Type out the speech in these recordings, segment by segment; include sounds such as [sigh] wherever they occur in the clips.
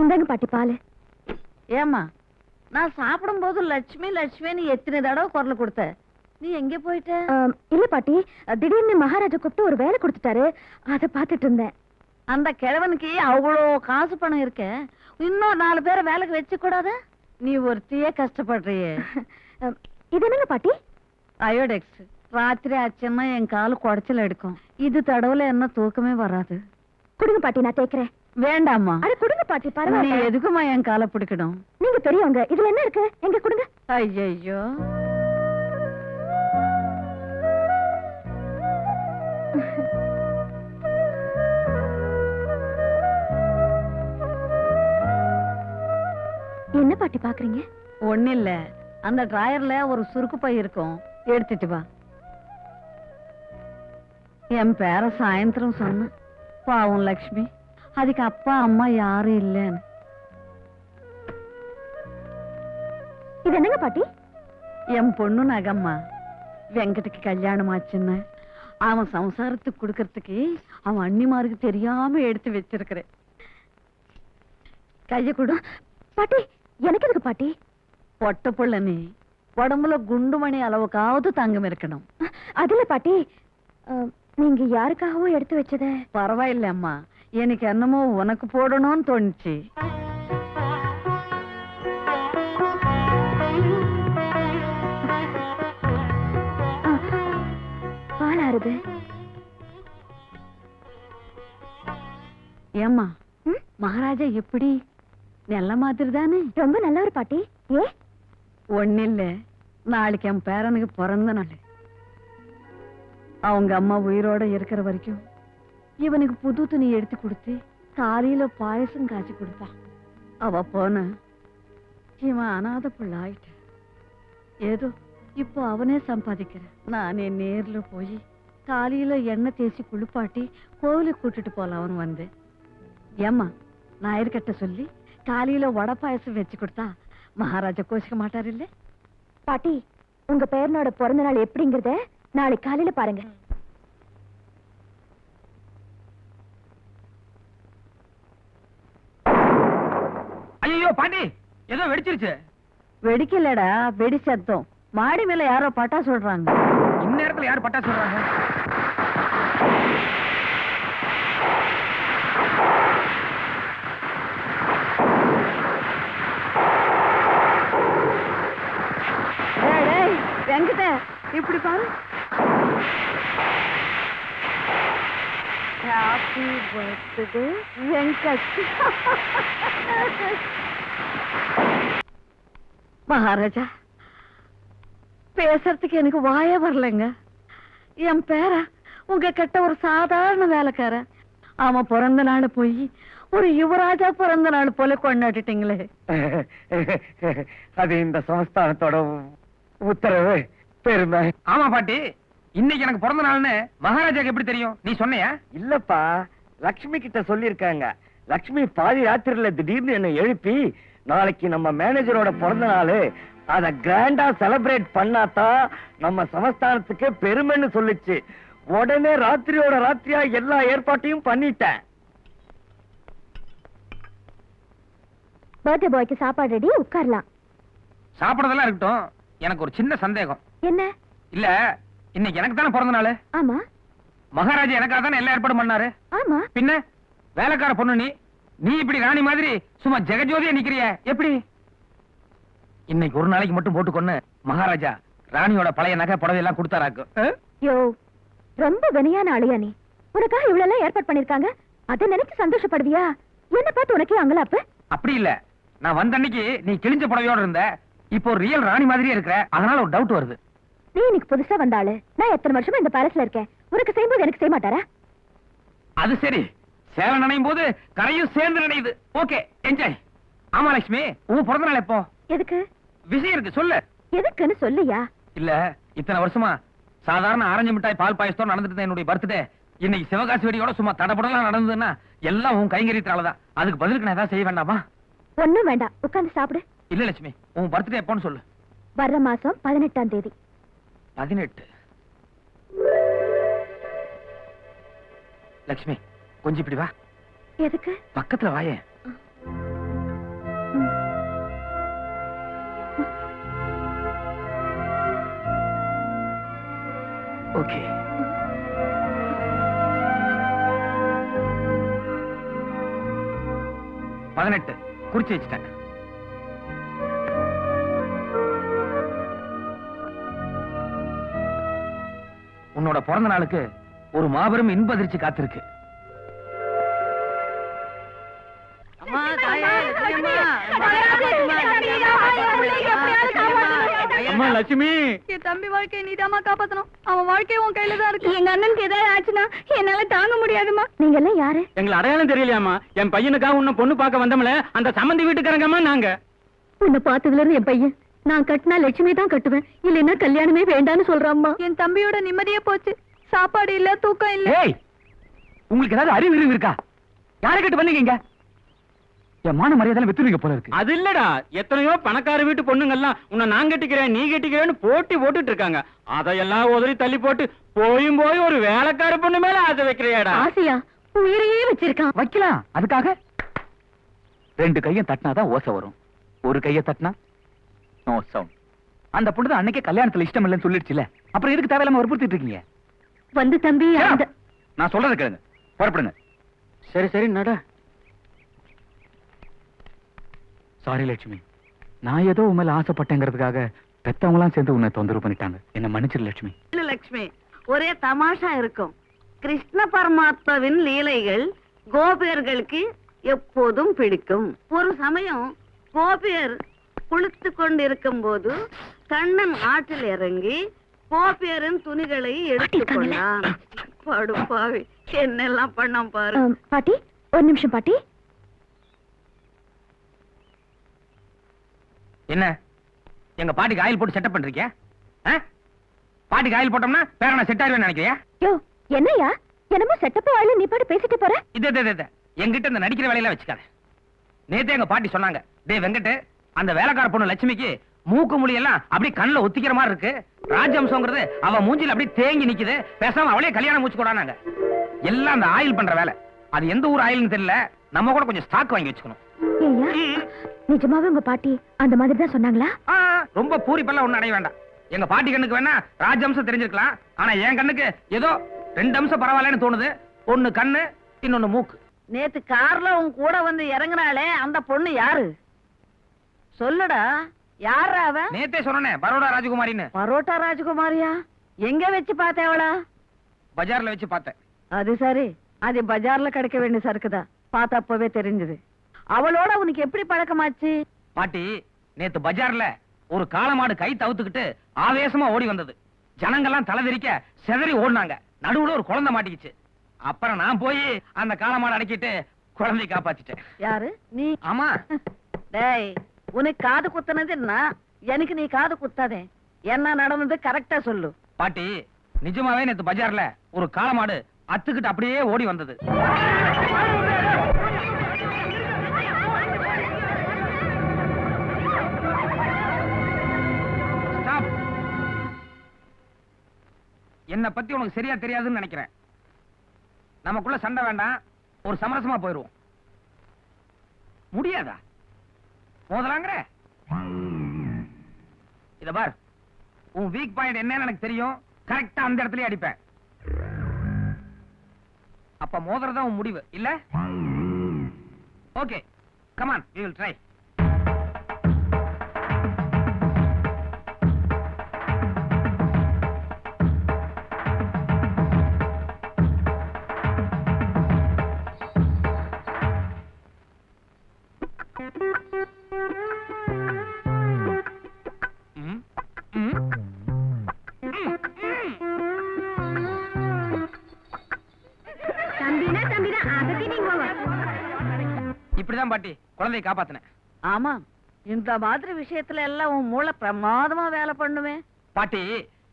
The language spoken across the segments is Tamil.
இந்தாங்க பாட்டி பால். ஏம்மா நான் சாப்பிடும்போது லட்சுமி லட்சுமின்னு எத்தனை தடவை குரல் கொடுத்த? நீ எங்க போயிட்ட? இல்ல பாட்டி திடீர்னு மகாராஜா கூப்பிட்டு ஒரு வேலை கொடுத்துட்டாரு. அதை பார்த்துட்டு இருந்தேன். அந்த கிழவனுக்கு அவ்வளோ காசு பணம் இருக்க. இன்னும் நாலு பேரை வேலைக்கு வச்சு கூடாத நீ ஒருத்தியே கஷ்டப்படுறியே. [laughs] இது என்னங்க பாட்டி? அயோடெக்ஸ் ராத்திரி ஆச்சுன்னா என் காலு குடைச்சல் எடுக்கும். இது தடவுல என்ன தூக்கமே வராது. கொடுங்க பாட்டி நான் தேய்க்கிறேன். வேண்டாம்மா. அட கொடுங்க பாட்டி நீ பரவாயில்ல எதுக்குமா என் காலை பிடிக்கணும்? நீங்க பெரியவங்க இதுல என்ன இருக்கு? எங்க கொடுங்க. ஐயையோ. என்ன பாட்டி பாக்குறீங்க? ஒண்ணு இல்ல அந்த டிராயர்ல ஒரு சுருக்கு பை இருக்கும். எடுத்துட்டு வா. என் பேர சாயந்தரம் சொன்ன. பாவம் லக்ஷ்மி. அதுக்கு அப்பா அம்மா யாரும் இல்லைன்னு இது என்னங்க பாட்டி? என் பொண்ணு நகம்மா. வெங்கட்டுக்கு கல்யாணம் ஆச்சுன்னு. அவன் சம்சாரத்துக்கு கொடுக்கறதுக்கு அவன் அண்ணிமாருக்கு தெரியாம எடுத்து வச்சிருக்கிறேன். கைய கொடு. பாட்டி எனக்கு எதுக்கு பாட்டி? பொட்ட புள்ள நீ. உடம்புல குண்டுமணி அளவுக்காவது தங்கம் இருக்கணும். அதுல பாட்டி நீங்க யாருக்காகவோ எடுத்து வச்சத? பரவாயில்ல அம்மா எனக்கு என்னமோ உனக்கு போடணும்னு தோணுச்சு. பால் ஆறுது ஏம்மா? மகாராஜா எப்படி? நல்ல மாதிரி தானே ரொம்ப நல்லவர் பாட்டி. ஏ? ஒண்ணு இல்ல நாளைக்கு என் பேரனுக்கு பிறந்த நாள். அவங்க அம்மா உயிரோட இருக்கிற வரைக்கும் இவனுக்கு புது துணி எடுத்து கொடுத்து காலையில பாயசம் காய்ச்சி கொடுப்பான் அவ போன. இவன் அனாத புள்ள ஆயிட்ட ஏதோ இப்போ அவனே சம்பாதிக்கிறேன் நானே நேர்ல போய் காலையில எண்ணெய் தேய்ச்சி குளிப்பாட்டி கோவிலுக்கு கூட்டிட்டு போல அவன் வந்து. ஏம்மா நாயர்கிட்ட சொல்லி காலையில வடை பாயசம் வச்சு கொடுத்தா மகாராஜா கோசிக்க மாட்டார் இல்ல? பாட்டி உங்க பேரனோட பிறந்த நாள் எப்படிங்கறத நாளைக்கு காலையில பாருங்க. ஐயோ பாண்டி ஏதோ வெடிச்சிருச்சு. வெடிக்கலடா வெடி சத்தம். மாடி மேல யாரோ பட்டா சொல்றாங்க. இந்நேரத்துல யார் பட்டா சொல்றாங்க? வெங்கட இப்படி பாரு. Happy birthday Venkat. [laughs] மகாராஜா பேசுறதுக்கு எனக்கு வாயே வரலைங்க. என் பேர உங்க கிட்ட ஒரு சாதாரண வேலைக்காரன். அவன் பிறந்த நாள் போய் ஒரு யுவராஜா பிறந்த நாள் போல கொண்டாடிட்டீங்களே. அது இந்த சமஸ்தானத்தோட உத்தரவு. பெருமை. ஆமா பாட்டி இன்னைக்கு எனக்கு பிறந்த நாள்னு மகாராஜாக்கு எப்படி தெரியும்? நீ சொன்னியா? இல்லப்பா லக்ஷ்மி கிட்ட சொல்லிருக்காங்க லக்ஷ்மி பாதி ராத்திரில திடீர்னு என்னை எழுப்பி நாளைக்கு நம்ம மேனேஜரோட பிறந்த நாள் அத கிராண்டா செலிப்ரேட் பண்ணாதான் நம்ம சமஸ்தானத்துக்கு பெருமைன்னு சொல்லுச்சு. உடனே ராத்திரியோட ராத்திரியா எல்லா ஏற்பாட்டையும் பண்ணிட்டேன். பர்த்டே பாய்க்கு சாப்பாடு ரெடி உட்காரலாம். சாப்பிடறதெல்லாம் இருக்கட்டும். எனக்கு ஒரு சின்ன சந்தேகம். என்ன? இல்ல இன்னைக்கு எனக்கு தானே பிறந்த நாள் ஆமா. மகாராஜா எனக்காக தானே எல்லா ஏற்பாடும் பண்ணாரு? ஆமா. பின்ன வேலைக்கார பொண்ணு நீ? நீ இப்படி ராணி மாதிரி சும்மா ஜெகஜோதியா நிக்கிறிய? எப்படி? இன்னைக்கு ஒரு நாளைக்கு மட்டும் போட்டு கொண்டு மகாராஜா ராணியோட பழைய நகை புடவை எல்லாம் கொடுத்தாராக்கு? யோ ரொம்ப கனியான ஆளியா நீ. உனக்காக இவ்வளவு எல்லாம் ஏற்பாடு பண்ணிருக்காங்க அதை நினைச்சு சந்தோஷப்படுவியா? என்ன பார்த்து உனக்கே அங்கலாப்பு? அப்படி இல்ல. நான் வந்த அன்னைக்கு நீ கிழிஞ்ச புடவையோட இருந்த இப்போ ஒரு ரியல் ராணி மாதிரியே இருக்கிற அதனால ஒரு டவுட் வருது. நீ இன்னைக்கு புதுசா வந்த ஆளு. நான் எத்தனை வருஷமா இந்த பேலஸ்ல இருக்கேன். உனக்கு செய்யும்போது எனக்கு செய்ய மாட்டாரா? அது சரி. சேலை நினையும் போது கரையும் சேர்ந்து நினையுது. ஓகே என்ஜாய் ஆமா லட்சுமி உன் பிறந்த நாள் எப்போ? எதுக்கு? விஷயம் இருக்கு சொல்லு. எதுக்குன்னு சொல்லுயா? இல்ல இத்தனை வருஷமா சாதாரண ஆரஞ்சு மிட்டாய் பால் பாயசத்தோட நடந்துட்டு என்னுடைய பர்த்டே இன்னைக்கு சிவகாசி வெடியோட சும்மா தடபடலாம் நடந்ததுன்னா எல்லாம் உன் கைங்கரியத்தாலதான் அதுக்கு பதிலுக்கு நான் ஏதாவது செய்ய வேண்டாமா? ஒண்ணும் வேண்டாம். உட்கார்ந்து சாப்பிடு. இல்ல லட்சுமி உன் பர்த்டே எப்போன்னு சொல்லு. வர்ற மாசம் பதினெட்டாம் தேதி. பதினெட்டு. லட்சுமி கொஞ்சம் இப்படி வா. எதுக்கு? பக்கத்துல வாயே. ஓகே. பதினெட்டு. குறிச்சு வச்சுட்டேன். உன்னோட பிறந்த நாளுக்கு ஒரு மாபெரும் இன்பதிர்ச்சி காத்திருக்கு. லட்சுமி. என் தம்பி வாழ்க்கையை நீதாம்மா காப்பாத்தணும். அவன் வாழ்க்கை உன் கையில தான் இருக்கு. எங்க அண்ணனுக்கு ஏதாவது ஆச்சுன்னா என்னால தாங்க முடியாதுமா நீங்க எல்லாம் யாரு? எங்களை அடையாளம் தெரியலையாமா என் பையனுக்காக உன்னை பொண்ணு பார்க்க வந்தோம்ல அந்த சம்மந்தி வீட்டுக்காரங்கம்மா நாங்க. உன்னை பார்த்ததுல இருந்து என் பையன். நான் கட்டினா லட்சுமி தான் கட்டுவேன். இல்லைன்னா கல்யாணமே வேண்டான்னு சொல்றாம்மா. என் தம்பியோட நிம்மதியே போச்சு. சாப்பாடு இல்ல தூக்கம் இல்ல. ஏய் உங்களுக்கு ஏதாவது அறிவு இருக்கா யாரை கிட்ட இங்க என் மான மரியாதை வித்துருவீங்க போல இருக்கு. அது இல்லடா. எத்தனையோ பணக்கார வீட்டு பொண்ணுங்கெல்லாம் உன்னை நான் கட்டிக்கிறேன் நீ கட்டிக்கிறேன்னு போட்டி போட்டுட்டு இருக்காங்க. அதையெல்லாம் உதறி தள்ளி போட்டு போயும் போய் ஒரு வேலைக்கார பொண்ணு மேல ஆசை வைக்கிறியாடா. ஆசையா? உயிரையே வச்சிருக்கான். வைக்கலாம். அதுக்காக ரெண்டு கையும் தட்டினாதான் ஓசை வரும். ஒரு கைய தட்டினா நோ சவுண்ட் அந்த பொண்ணு தான் அன்னைக்கே கல்யாணத்துல இஷ்டம் இல்லைன்னு சொல்லிடுச்சுல. அப்புறம் எதுக்கு தேவையில்லாம வற்புறுத்திட்டு இருக்கீங்க? வந்து தம்பி அந்த நான் சொல்றத கேளுங்க. புறப்படுங்க. சரி சரி நட. சாரி லட்சுமி. நான் ஏதோ உன் மேல ஆசைப்பட்டேங்கிறதுக்காக பெத்தவங்களாம் சேர்ந்து உன்னை தொந்தரவு பண்ணிட்டாங்க. என்ன மன்னிச்சிரு லட்சுமி. இல்ல லட்சுமி. ஒரே தமாஷா இருக்கும். கிருஷ்ண பரமாத்மாவின் லீலைகள் கோபியர்களுக்கு எப்போதும் பிடிக்கும். ஒரு சமயம் கோபியர் குளித்து கொண்டிருக்கும் போது கண்ணன் ஆற்றில் இறங்கி கோபியரின் துணிகளை எடுத்துக்கொண்டான் படுப்பாவி என்னெல்லாம் பண்ணான் பாரு. பாட்டி ஒரு நிமிஷம் பாட்டி. என்ன? எங்க பாட்டிக்கு ஆயில் போட்டு செட்டப் பண்றீங்க? பாட்டிக்கு ஆயில் போட்டோம்னா பேர நான் செட் ஆயிருவேன் நினைக்கிறியா? யோ என்னய்யா என்னமோ செட்டப் வாயில நீ பாட்டு பேசிட்டு போற? இது இது, இது. என்கிட்ட இந்த நடிக்கிற வேலையெல்லாம் வச்சுக்காத. நேத்தே எங்க பாட்டி சொன்னாங்க டேய் வெங்கட் அந்த வேலைக்கார பொண்ணு லட்சுமிக்கு மூக்கு முடி எல்லாம் அப்படியே கண்ணுல ஒத்திக்கிற மாதிரி இருக்கு. ராஜம்சங்கிறது அவ மூஞ்சில அப்படியே தேங்கி நிக்குது. பேசாம அவளே கல்யாணம் மூச்சு கூடானாங்க எல்லாம் அந்த ஆயில் பண்ற வேலை. அது எந்த ஊர் ஆயில்னு தெரியல. நம்ம கூட கொஞ்சம் ஸ்டாக் வாங்கி வச்சுக்கணும். ஏய்யா நிஜமாவே உங்க பாட்டி அந்த மாதிரி தான் சொன்னாங்களா? ஆ, ரொம்ப பூரிப்பெல்லாம் ஒண்ணும் அடைய வேண்டாம். எங்க பாட்டி கண்ணுக்கு வேணா ராஜம்சம் தெரிஞ்சிருக்கலாம். ஆனா என் கண்ணுக்கு ஏதோ ரெண்டு அம்சம் பரவாயில்லன்னு தோணுது. ஒண்ணு கண்ணு இன்னொன்னு மூக்கு. நேத்து கார்ல உன் கூட வந்து இறங்குனாளே அந்த பொண்ணு யாரு? சொல்லுடா யாரா அவ? நேத்தே சொன்னனே பரோடா ராஜகுமாரின்னு. பரோட்டா ராஜகுமாரியா? எங்க வச்சு பார்த்தேவளா பஜார்ல வச்சு பார்த்தேன். அது சரி அது பஜார்ல கிடைக்க வேண்டிய சரக்குதான் பார்த்தப்பவே தெரிஞ்சது. அவளோட உனக்கு எப்படி பழக்கமாச்சு? பாட்டி நேத்து பஜார்ல ஒரு காளமாடு கை தவுத்துக்கிட்டு ஆவேசமா ஓடி வந்தது. ஜனங்கெல்லாம் தலைதெறிக்க செதறி ஓடினாங்க. நடுவுல ஒரு குழந்தை மாட்டிக்கிச்சு. அப்புறம் நான் போய் அந்த காளமாடு அடக்கிட்டு குழந்தையை காப்பாத்திட்டேன். யாரு? நீ? ஆமா. [laughs] டேய் உனக்கு காது குத்துனது நான் எனக்கு நீ காது குத்தாதே. என்ன நடந்தது கரெக்டா சொல்லு. பாட்டி நிஜமாவே நேத்து பஜார்ல ஒரு காளமாடு அத்துக்கிட்டு அப்படியே ஓடி வந்தது. என்னை பத்தி உனக்கு சரியா தெரியாதுன்னு நினைக்கிறேன். நமக்குள்ள சண்டை வேண்டாம். ஒரு சமரசமா போயிருவோம். முடியாதா? மோதலாங்கிற? இத பார். உன் வீக் பாயிண்ட் என்னன்னு எனக்கு தெரியும். கரெக்டா அந்த இடத்துலயே அடிப்பேன். அப்ப மோதுறதா உன் முடிவு. இல்ல? Okay come on we will try இப்படிதான் பாட்டி. குழந்தையை காப்பாத்தினேன். ஆமா இந்த மாதிரி விஷயத்துல எல்லாம் உன் மூளை பிரமாதமா வேலை பண்ணுவேன் பாட்டி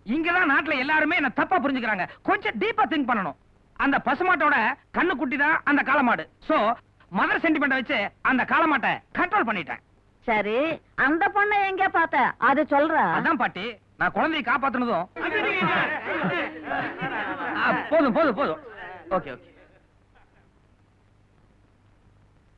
இங்கதான் நாட்டுல எல்லாருமே என்ன தப்பா புரிஞ்சுக்கிறாங்க. கொஞ்சம் டீப்பா திங்க் பண்ணணும். அந்த பசுமாட்டோட கண்ணு குட்டி தான் அந்த காளமாடு. சோ மதர் சென்டிமெண்ட் வச்சு அந்த காளமாட்டை கண்ட்ரோல் பண்ணிட்டேன். சரி அந்த பொண்ணை எங்க பார்த்த? அது சொல்ற? அதான் பாட்டி நான் குழந்தையை காப்பாத்துனதும் போதும் போதும் போதும். Okay okay